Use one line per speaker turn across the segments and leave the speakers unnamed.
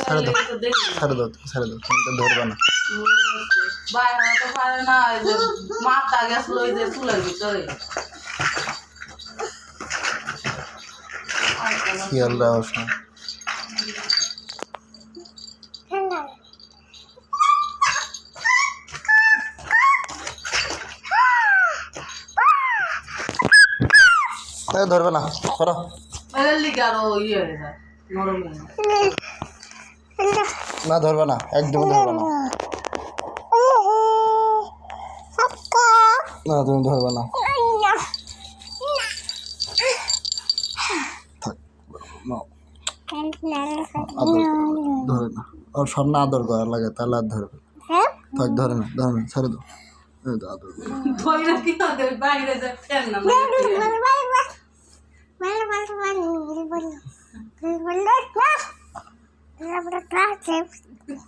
ছাড়ে দাও।
লেগে তো দেখি
ছেড়ে দাও তুমি ছেড়ে দাও তুমি তো ধরবা না।
বাইরে হতে পারে না এই যে মাথা গেছিল ওই যে চুলের ভিতরে।
খেয়াল রাখো ধরবে না করো।
আরও ইয়ে হয়ে যায় নরম হয়ে যায়।
না ধরবে না একদম ধরবে না না তুমি ধরবে না। ধরে না ওর সামনে আদর করা লাগে তাহলে আর ধরবে থাক ধরে না ধরে না ছেড়ে দাও আদর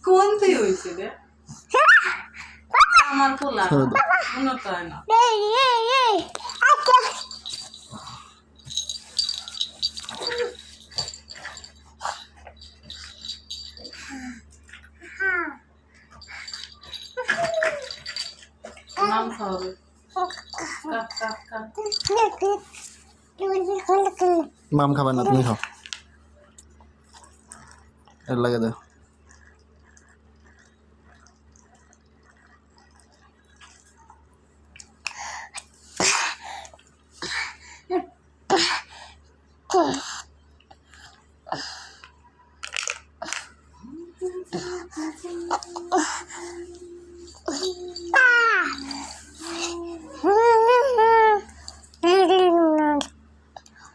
কোন থেকে হয়েছে রে আমার পোলা
ছেড়ে
তো হয় না
মাম খাবে না তুমি খাও ఎట్లా కదా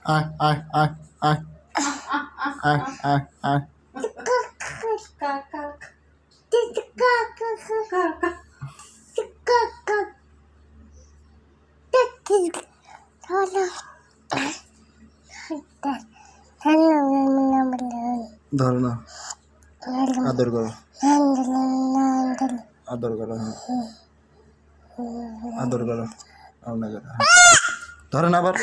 I, I, I,
I, I, I, I.
ধরো না আদর করো। আদর করো হ্যাঁ। আদর করো আপনার হ্যাঁ। ধরেন আবার।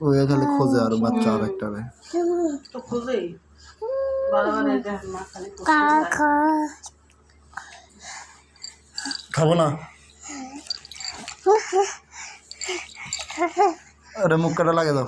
ওই খালি খোঁজে আর বাচ্চা আর একটা রে। খাব না? আরে মুখ কাটা লাগে দাও